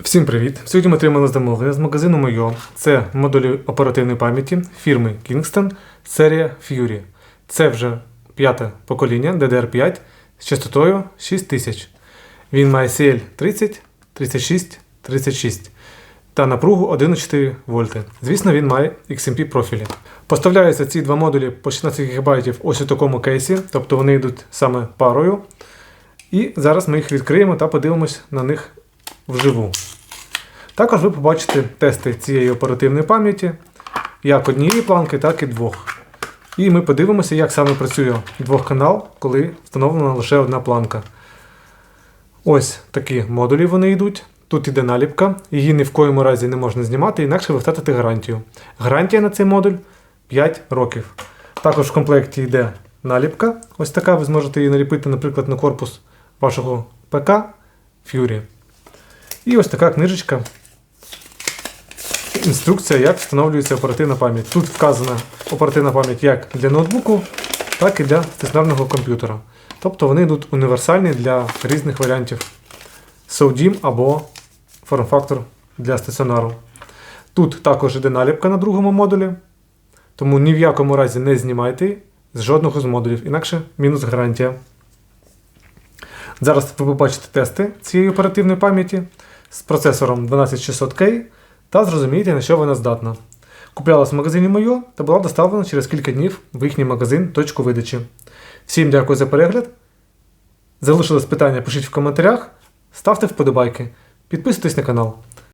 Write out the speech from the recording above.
Всім привіт! Сьогодні ми отримали замовлення з магазину Мойо. Це модулі оперативної пам'яті фірми Kingston, серія Fury. Це вже п'яте покоління DDR5 з частотою 6000. Він має CL 30, 36, 36 та напругу 1,4 вольти. Звісно, він має XMP профілі. Поставляються ці два модулі по 16 ГБ ось у такому кейсі, тобто вони йдуть саме парою. І зараз ми їх відкриємо та подивимось на них вживу. Також ви побачите тести цієї оперативної пам'яті як однієї планки, так і двох. І ми подивимося, як саме працює двохканал, коли встановлена лише одна планка. Ось такі модулі вони йдуть. Тут іде наліпка, її ні в коєму разі не можна знімати, інакше ви втратите гарантію. Гарантія на цей модуль 5 років. Також в комплекті йде наліпка. Ось така, ви зможете її наліпити, наприклад, на корпус вашого ПК Fury. І ось така книжечка. Інструкція, як встановлюється оперативна пам'ять. Тут вказана оперативна пам'ять як для ноутбуку, так і для стаціонарного комп'ютера. Тобто вони йдуть універсальні для різних варіантів SODIMM або форм-фактор для стаціонару. Тут також йде наліпка на другому модулі, тому ні в якому разі не знімайте з жодного з модулів, інакше мінус гарантія. Зараз ви побачите тести цієї оперативної пам'яті з процесором 12600K та зрозумієте, на що вона здатна. Куплялась в магазині Мойо та була доставлена через кілька днів в їхній магазин точку видачі. Всім дякую за перегляд. Залишилось питання, пишіть в коментарях, ставте вподобайки, підписуйтесь на канал.